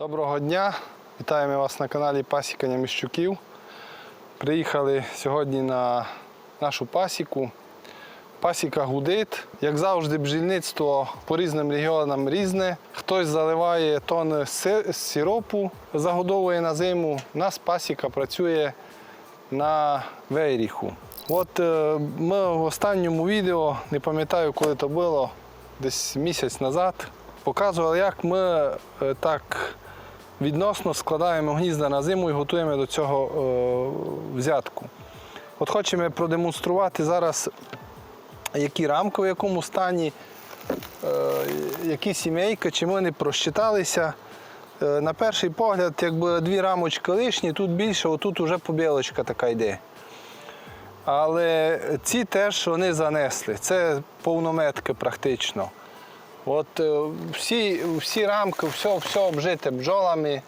Доброго дня! Вітаємо вас на каналі Пасікання Міщуків. Приїхали сьогодні на нашу пасіку. Пасіка гудить. Як завжди, бджільництво по різним регіонам різне. Хтось заливає тонни сиропу, загодовує на зиму. У нас пасіка працює на вейріху. От е, ми в останньому відео, не пам'ятаю, коли це було, десь місяць назад, показували, як ми е, так відносно складаємо гнізда на зиму і готуємо до цього е, взятку. От хочемо продемонструвати зараз, які рамки в якому стані, е, які сімейки, чи не просчиталися. Е, На перший погляд, якби дві рамочки лишні, тут більше, отут вже побілочка така йде. Але ці теж вони занесли. Це повнометки практично. От е, всі, всі рамки, все, все обжите бджолами,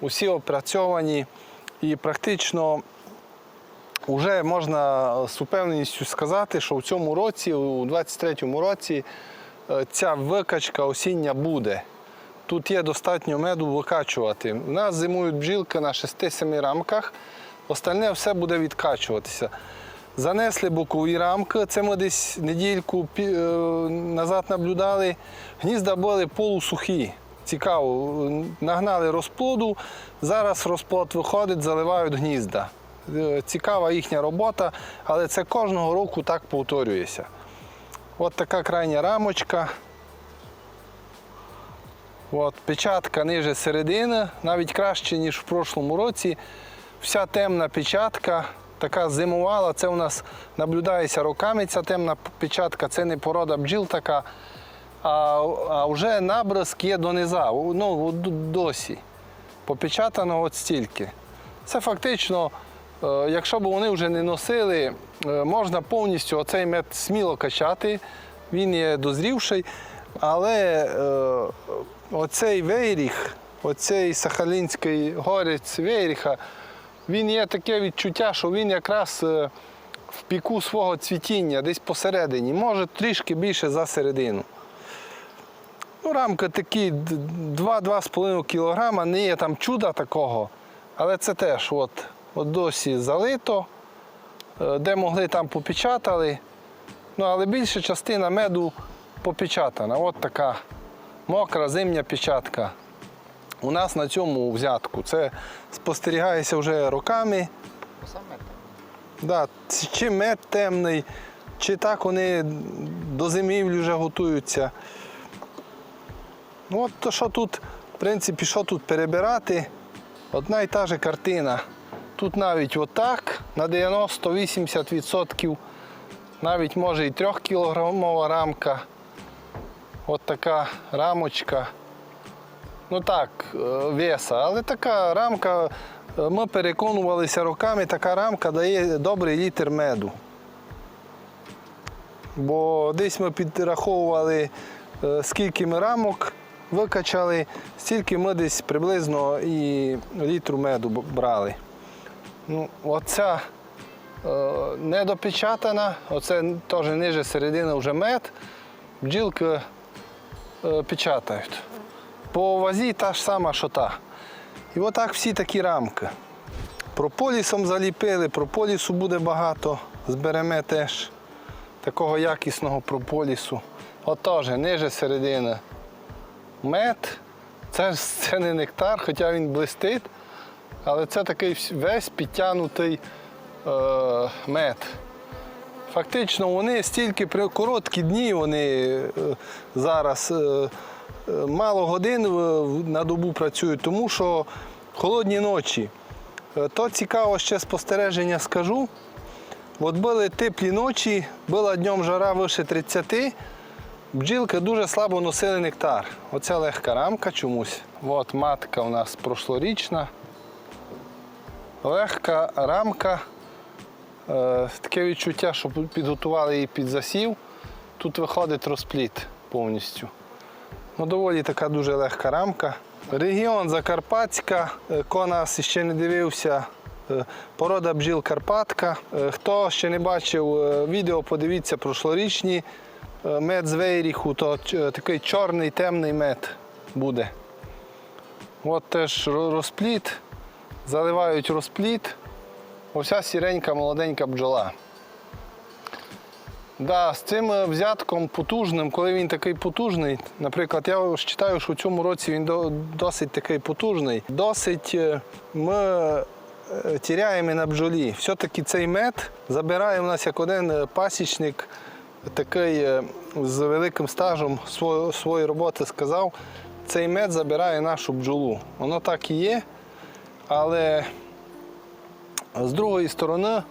усі опрацьовані. І практично вже можна з упевненістю сказати, що в цьому році, у 23-му році, е, ця викачка осіння буде. Тут є достатньо меду викачувати. У нас зимують бджілки на 6-7 рамках, остальне все буде відкачуватися. Занесли бокові рамки, це ми десь недільку е, назад наблюдали. Гнізда були полусухі. Цікаво, нагнали розплоду, зараз розплод виходить, заливають гнізда. Е, Цікава їхня робота, але це кожного року так повторюється. От така крайня рамочка. От, печатка ниже середини, навіть краще, ніж в прошлому році. Вся темна печатка, така зимувала, це у нас наблюдається роками ця темна печатка, це не порода бджіл така, а, а вже набризк є дониза, ну, досі. Попечатано от стільки. Це фактично, е, якщо б вони вже не носили, е, можна повністю оцей мед сміло качати, він є дозрівший, але е, оцей вейріх, оцей сахалінський горець вейріха, він є таке відчуття, що він якраз е, в піку свого цвітіння, десь посередині, може трішки більше за середину. Ну, рамки такі 2-2,5 кг, не є там чуда такого, але це теж от, от досі залито, е, де могли там попечатали. Ну, але більша частина меду попечатана. От така мокра зимня печатка. У нас на цьому взятку. Це спостерігається вже роками. Да, чи мед темний, чи так вони до зимівлі вже готуються. Ну, от то, що тут, в принципі, що тут перебирати, одна і та же картина. Тут навіть отак на 90-80%, навіть може і 3-кілограмова рамка. От така рамочка. Ну так, е, веса, але така рамка, е, ми переконувалися роками, така рамка дає добрий літр меду. Бо десь ми підраховували, е, скільки ми рамок викачали, стільки ми десь приблизно і літру меду брали. Ну, оця недопечатана, оце теж ниже середини вже мед, бджілки печатають. По вазі та ж сама, що та. І отак всі такі рамки. Прополісом заліпили, прополісу буде багато, зберемо теж такого якісного прополісу. От теж ниже середини мед. Це це не нектар, хоча він блистить, але це такий весь підтягнутий е, мед. Фактично вони стільки при короткі дні, вони е, зараз е, мало годин е, на добу працюють, тому що холодні ночі. Е, То цікаво ще спостереження скажу. От були теплі ночі, була днем жара вище 30, бджілки дуже слабо носили нектар. Оця легка рамка чомусь. От матка у нас прошлорічна. Легка рамка. Е, Таке відчуття, що підготували її під засів. Тут виходить розпліт повністю. Ну, доволі така дуже легка рамка. Регіон Закарпатська, е, хто нас ще не дивився, е, порода бджіл Карпатка. Е, Хто ще не бачив відео, подивіться прошлорічні мед з Вейріху, то такий чорний темний мед буде. От теж розпліт, заливають розпліт. Ося сіренька молоденька бджола. Да, з цим е, взятком потужним, коли він такий потужний, наприклад, я вважаю, що в цьому році він досить такий потужний, досить е, ми е, тіряємо на бджолі. Все-таки цей мед забирає в нас як один пасічник, такий з великим стажем своєї роботи сказав, цей мед забирає нашу бджолу. Воно так і є, але з другої сторони,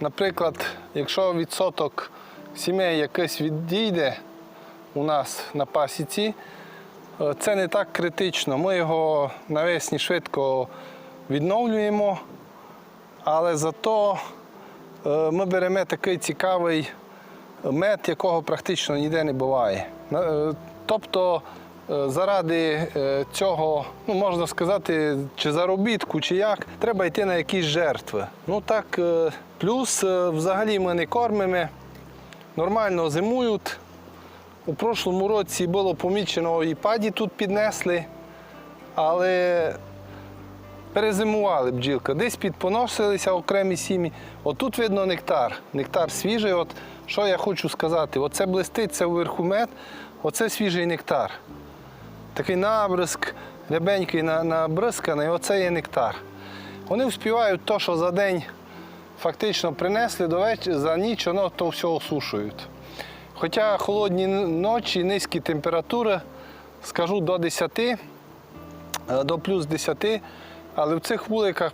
наприклад, якщо відсоток сімей якийсь відійде у нас на пасіці, е, це не так критично. Ми його навесні швидко відновлюємо, але зато е, ми беремо такий цікавий мед, якого практично ніде не буває. Е, Тобто заради цього, ну можна сказати, чи заробітку, чи як, треба йти на якісь жертви. Ну так, плюс взагалі ми не кормимо, нормально зимують. У прошлому році було помічено і паді тут піднесли, але перезимували бджілка. Десь підпоносилися окремі сім'ї. Отут видно нектар. Нектар свіжий. От що я хочу сказати? Оце блистить, це вверху мед, оце свіжий нектар. Такий набризк, рябенький набризканий, оце є нектар. Вони вспівають то, що за день фактично принесли до вечора, за ніч воно то все осушують. Хоча холодні ночі, низькі температури, скажу до 10, е, до плюс 10, але в цих вуликах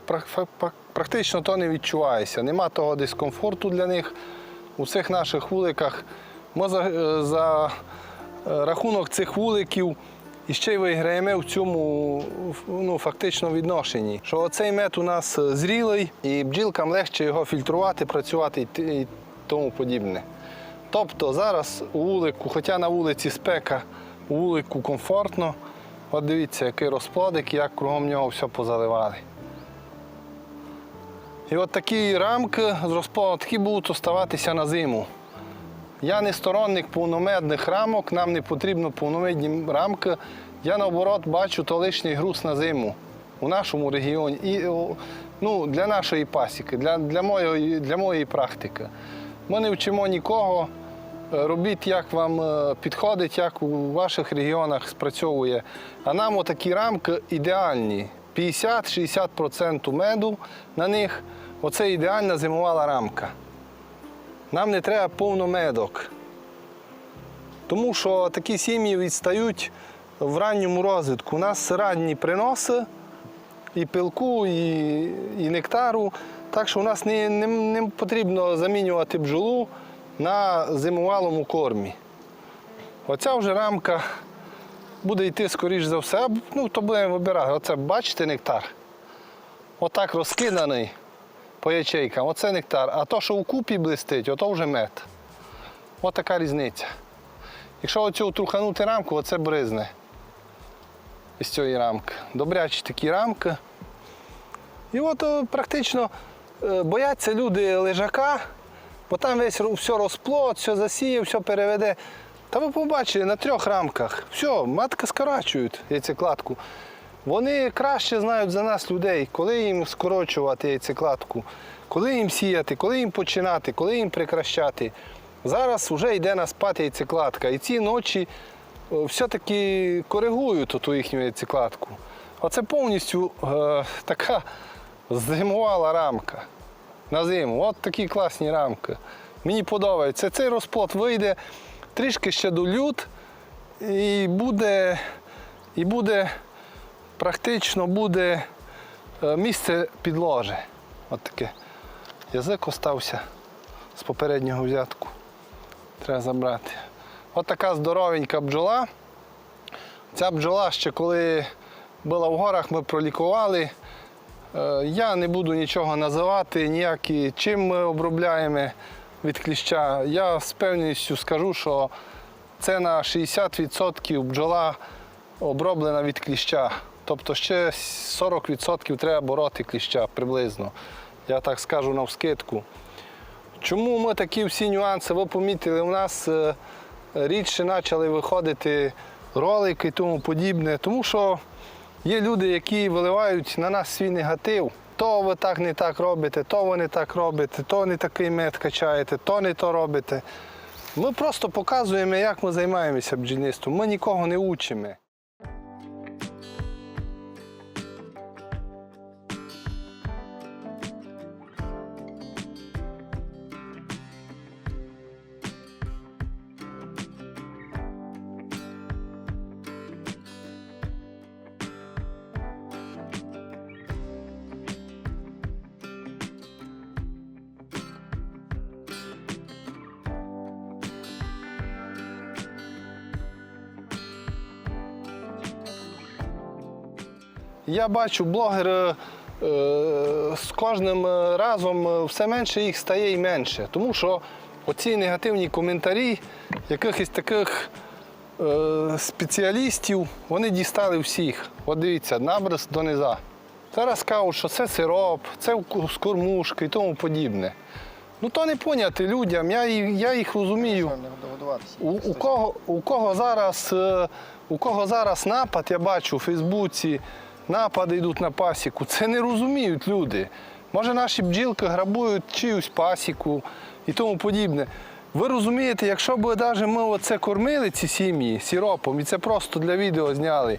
практично то не відчувається. Нема того дискомфорту для них. У цих наших вуликах за, е, е, рахунок цих вуликів і ще й виграємо в цьому ну, фактично відношенні. Що оцей мед у нас е, зрілий, і бджілкам легше його фільтрувати, працювати і тому подібне. Тобто зараз у вулику, хоча на вулиці спека, у вулику комфортно. От дивіться, який розплодик, як кругом нього все позаливали. І от такі рамки з розплодом такі будуть оставатися на зиму. Я не сторонник повномедних рамок, нам не потрібно повномедні рамки. Я наоборот бачу то лишній груз на зиму у нашому регіоні. І ну, для нашої пасіки, для, для, моєї, для моєї практики. Ми не вчимо нікого. Е, Робіть, як вам е, підходить, як у ваших регіонах спрацьовує. А нам отакі рамки ідеальні. 50-60% меду на них. Оце ідеальна зимувала рамка. Нам не треба повно медок. Тому що такі сім'ї відстають в ранньому розвитку. У нас ранні приноси і пилку, і, і нектару. Так що у нас не, не, не потрібно замінювати бджолу на зимувалому кормі. Оця вже рамка буде йти, скоріш за все, ну, то будемо вибирати. Оце бачите нектар? Отак розкиданий по ячейкам. Оце нектар. А то, що у купі блистить, ото вже мед. Ось така різниця. Якщо оцю труханути рамку, оце бризне із цієї рамки. Добрячі такі рамки. І от практично е, бояться люди лежака, бо там весь все розплод, все засіє, все переведе. Та ви побачили на трьох рамках. Все, матка скорачують яйцекладку. Вони краще знають за нас людей, коли їм скорочувати яйцекладку, коли їм сіяти, коли їм починати, коли їм прекращати. Зараз вже йде на спад яйцекладка. І ці ночі е, все-таки коригують ту їхню яйцекладку. Оце повністю е, така зимувала рамка на зиму. От такі класні рамки. Мені подобається. Цей розплод вийде, трішки ще до лют, і буде, і буде практично буде е, місце підложи. От таке. Язик остався з попереднього взятку. Треба забрати. От така здоровенька бджола. Ця бджола ще коли була в горах, ми пролікували. Е, Я не буду нічого називати, ніякі, чим ми обробляємо від кліща. Я з певністю скажу, що це на 60% бджола оброблена від кліща. Тобто ще 40% треба бороти кліща приблизно. Я так скажу навскидку. Чому ми такі всі нюанси? Ви помітили, у нас е, рідше почали виходити ролики і тому подібне. Тому що Є люди, які виливають на нас свій негатив. То ви так не так робите, то ви не так робите, то не такий мед качаєте, то не то робите. Ми просто показуємо, як ми займаємося бджільництвом. Ми нікого не учимо. Я бачу, блогери е, з кожним е, разом е, все менше їх стає і менше. Тому що оці негативні коментарі якихось таких е, спеціалістів, вони дістали всіх. От дивіться, наброс до низа. Зараз кажуть, що це сироп, це вку- з кормушки і тому подібне. Ну то не поняти людям, я, я їх розумію. У, у, кого, у, кого зараз, е, у кого зараз напад, я бачу у Фейсбуці, напади йдуть на пасіку. Це не розуміють люди. Може, наші бджілки грабують чиюсь пасіку і тому подібне. Ви розумієте, якщо б навіть ми оце кормили, ці сім'ї сіропом, і це просто для відео зняли,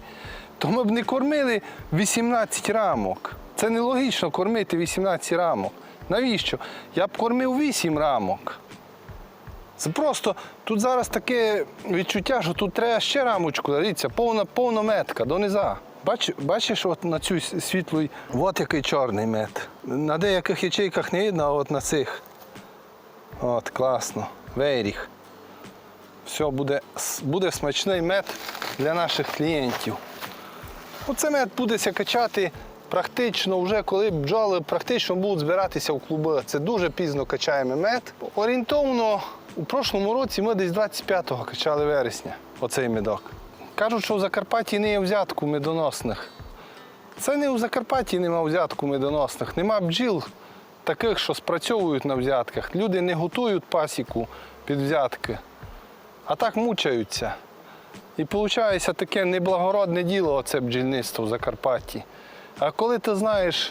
то ми б не кормили 18 рамок. Це нелогічно кормити 18 рамок. Навіщо? Я б кормив 8 рамок. Це просто тут зараз таке відчуття, що тут треба ще рамочку. Дивіться, повна, повна метка дониза. Бач, бачиш, от на цю світлу, от який чорний мед. На деяких ячейках не видно, а от на цих. От, класно. Вейріх. Все, буде, буде смачний мед для наших клієнтів. Оце мед будеться качати практично вже коли бджоли практично будуть збиратися в клуби. Це дуже пізно качаємо мед. Орієнтовно у прошлому році ми десь 25-го качали вересня оцей медок. Кажуть, що в Закарпатті не є взятку медоносних. Це не в Закарпатті нема взятку медоносних. Нема бджіл таких, що спрацьовують на взятках. Люди не готують пасіку під взятки, а так мучаються. І виходить таке неблагородне діло, оце бджільництво в Закарпатті. А коли ти знаєш,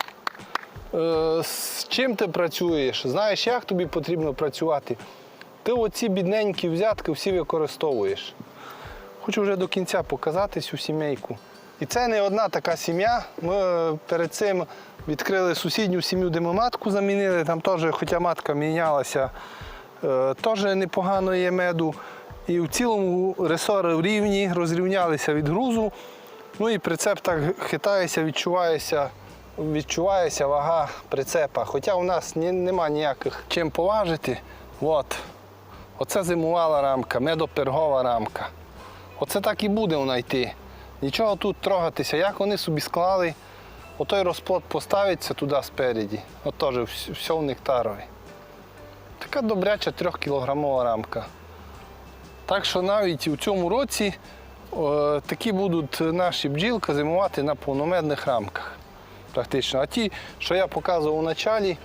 е, з чим ти працюєш, знаєш, як тобі потрібно працювати, ти оці бідненькі взятки всі використовуєш. Хочу вже до кінця показати цю сімейку. І це не одна така сім'я. Ми е, перед цим відкрили сусідню сім'ю, де ми матку замінили. Там теж, хоча матка мінялася, е, теж непогано є меду. І в цілому ресори в рівні, розрівнялися від грузу. Ну і прицеп так хитається, відчувається, відчувається вага прицепа. Хоча у нас нема ніяких чим поважити. От. Оце зимувала рамка, медопергова рамка. Оце так і буде вона йти. Нічого тут трогатися. Як вони собі склали, отой розплод поставиться туди спереді. От теж вс- все в нектарові. Така добряча трьохкілограмова рамка. Так що навіть у цьому році е, такі будуть наші бджілки зимувати на повномедних рамках. Практично. А ті, що я показував у началі,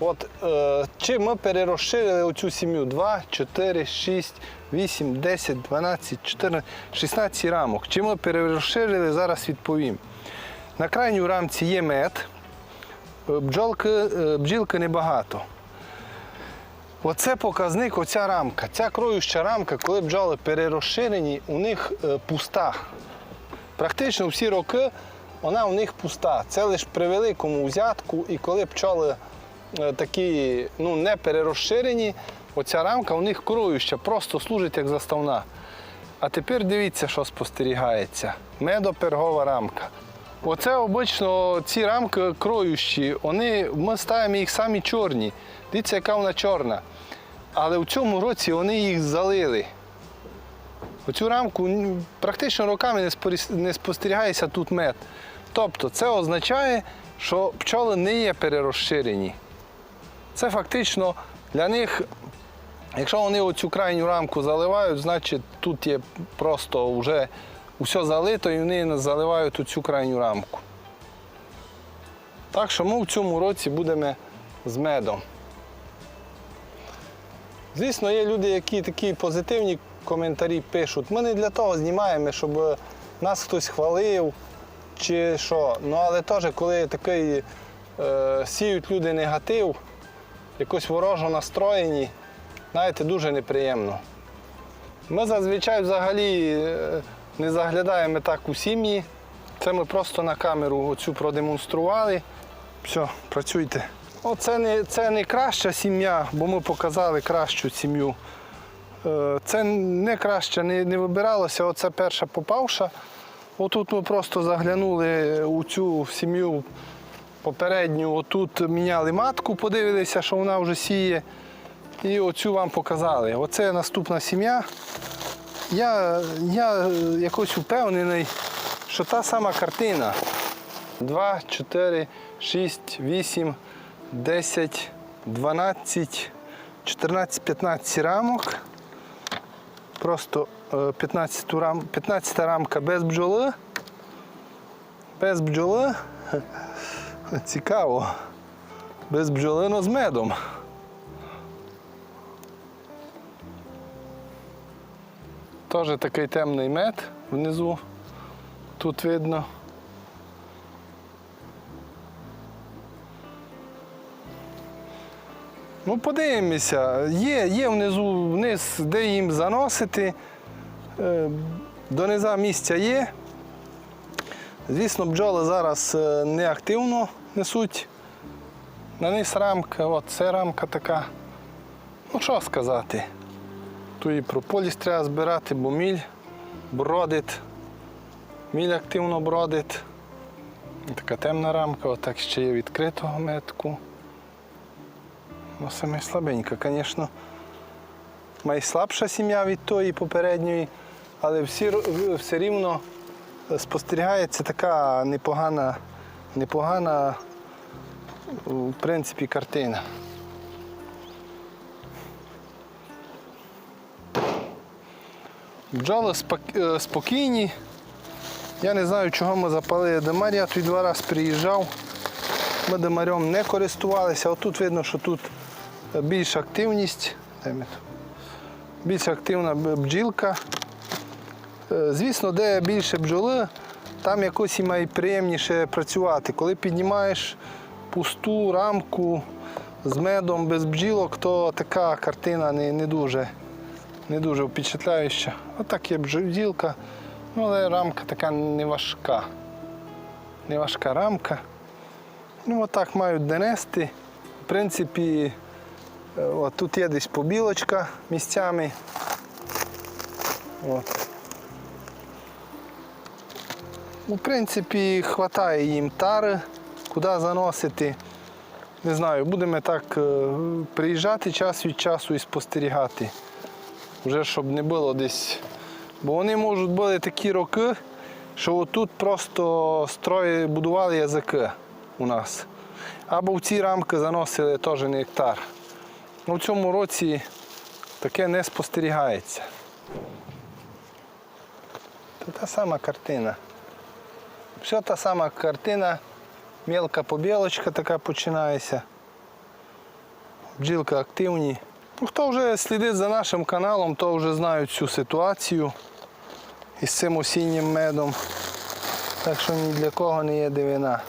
от е, чи ми перерозширили оцю сім'ю 2, 4, 6, 8, 10, 12, 14, 16 рамок. Чи ми перерозширили, зараз відповім. На крайній рамці є мед, е, бджолки, е, бджілки небагато. Оце показник, оця рамка. Ця кроюща рамка, коли бджоли перерозширені, у них е, пуста. Практично всі роки вона у них пуста. Це лише при великому взятку, і коли е, такі ну, не перерозширені, оця рамка у них кроюща, просто служить як заставна. А тепер дивіться, що спостерігається. Медопергова рамка. Оце обично ці рамки кроющі, вони, ми ставимо їх самі чорні. Дивіться, яка вона чорна. Але в цьому році вони їх залили. Оцю рамку практично роками не спостерігається тут мед. Тобто це означає, що пчоли не є перерозширені. Це фактично для них, якщо вони оцю крайню рамку заливають, значить тут є просто вже все залито і вони заливають оцю крайню рамку. Так що ми в цьому році будемо з медом. Звісно, є люди, які такі позитивні коментарі пишуть. Ми не для того знімаємо, щоб нас хтось хвалив чи що. Ну але теж, коли такий е, сіють люди негатив, якось ворожо настроєні, знаєте, дуже неприємно. Ми зазвичай взагалі е, не заглядаємо так у сім'ї. Це ми просто на камеру оцю продемонстрували. Все, працюйте. О, це, не, це не краща сім'я, бо ми показали кращу сім'ю. Е, Це не краще, не, не вибиралося. Оце перша попавша. Отут ми просто заглянули у цю сім'ю попередню. Отут міняли матку, подивилися, що вона вже сіє. І оцю вам показали. Оце наступна сім'я. Я, я е, якось впевнений, що та сама картина. 2, 4, 6, 8, 10, 12, 14, 15 рамок. Просто е, 15, рам, 15 рамка без бджоли. Без бджоли. Цікаво. Без бджоли, но з медом. Теж такий темний мед внизу. Тут видно. Ну, подивимося. Є, є внизу вниз, де їм заносити. Е, До низа місця є. Звісно, бджоли зараз е, не активно несуть. На низ рамка, от це рамка така. Ну що сказати. Тут і прополіс треба збирати, бо міль бродить. Міль активно бродить. Така темна рамка, отак ще є відкритого метку. Ну, саме слабенька, звісно. Найслабша сім'я від тої попередньої, але всі, все рівно спостерігається така непогана, непогана в принципі, картина. Бджоли е, спокійні. Я не знаю, чого ми запалили демар. Я тут два рази приїжджав. Ми демарем не користувалися. Отут видно, що тут більша активність. Більш активна бджілка. Е, Звісно, де більше бджоли, там якось і найприємніше працювати. Коли піднімаєш пусту рамку з медом без бджілок, то така картина не, не дуже не дуже впечатляюча. Отак є бджілка, ну, але рамка така не важка. Не важка рамка. Ну, отак мають донести. В принципі, е, от тут є десь побілочка місцями. От. В принципі, вистачає їм тари, куди заносити. Не знаю, будемо так е, приїжджати час від часу і спостерігати. Вже щоб не було десь. Бо вони можуть бути такі роки, що отут просто строї будували язики у нас. Або в ці рамки заносили теж нектар. Ну, в цьому році таке не спостерігається. Це та сама картина. Все та сама картина, мелка побілочка така починається. Бджілка активні. Ну, хто вже слідить за нашим каналом, то вже знають цю ситуацію із цим осіннім медом. Так що ні для кого не є дивина.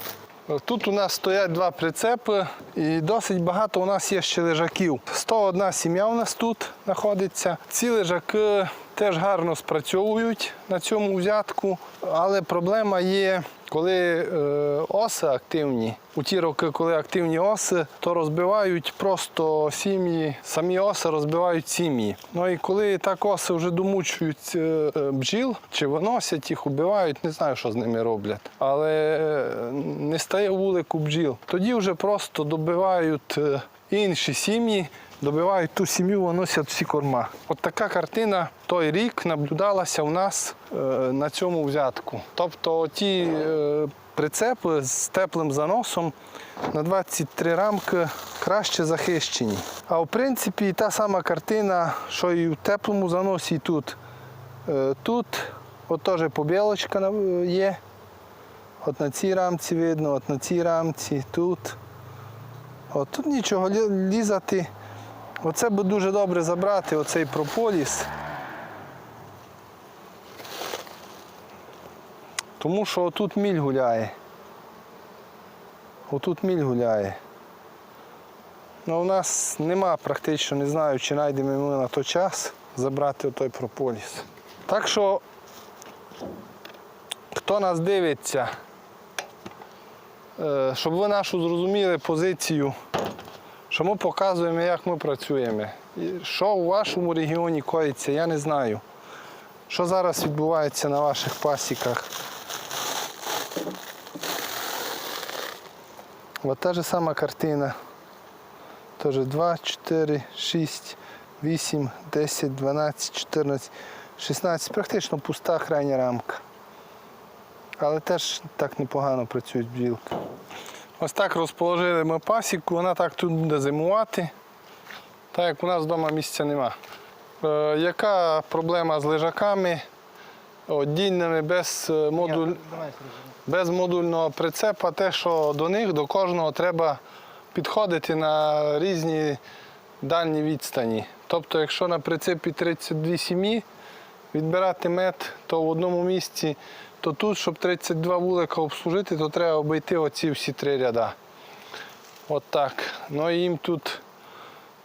Тут у нас стоять два прицепи і досить багато у нас є ще лежаків. 101 сім'я у нас тут знаходиться. Ці лежаки теж гарно спрацьовують на цьому взятку, але проблема є, коли е, оси активні. У ті роки, коли активні оси, то розбивають просто сім'ї, самі оси розбивають сім'ї. Ну і коли так оси вже домучують е, е, бджіл, чи виносять їх, убивають, не знаю, що з ними роблять. Але не стає вулику бджіл. Тоді вже просто добивають інші сім'ї, добивають ту сім'ю, виносять всі корма. От така картина той рік наблюдалася у нас е, на цьому взятку. Тобто ті е, прицепи з теплим заносом на 23 рамки краще захищені. А в принципі та сама картина, що і в теплому заносі, і тут. Е, Тут от теж побілочка є. От на цій рамці видно, от на цій рамці, тут. От тут нічого лізати. Оце би дуже добре забрати, оцей прополіс. Тому що отут міль гуляє. Отут міль гуляє. Ну, у нас нема практично, не знаю, чи знайдемо ми на той час забрати той прополіс. Так що, хто нас дивиться, е, щоб ви нашу зрозуміли позицію, що ми показуємо, як ми працюємо. Що у вашому регіоні коїться, я не знаю. Що зараз відбувається на ваших пасіках? Ось та ж сама картина. Теж 2, 4, 6, 8, 10, 12, 14, 16. Практично пуста крайня рамка. Але теж так непогано працюють бджілки. Ось так розположили ми пасіку, вона так тут буде зимувати. Так як у нас вдома місця нема. Е, яка проблема з лежаками? Одільними без е, модуль... без модульного прицепа, те, що до них, до кожного треба підходити на різні дальні відстані. Тобто, якщо на прицепі 32 сім'ї відбирати мед, то в одному місці, то тут, щоб 32 вулика обслужити, то треба обійти оці всі три ряда. От так. Ну і їм тут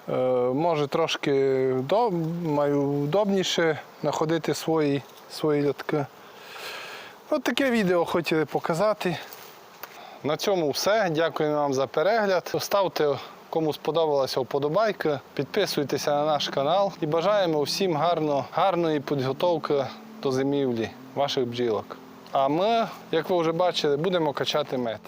е, може трошки вдоб- маю удобніше знаходити свої, свої льотки. От таке відео хотіли показати. На цьому все. Дякую вам за перегляд. Ставте, кому сподобалася вподобайка, підписуйтеся на наш канал і бажаємо всім гарно, гарної підготовки до зимівлі ваших бджілок. А ми, як ви вже бачили, будемо качати мед.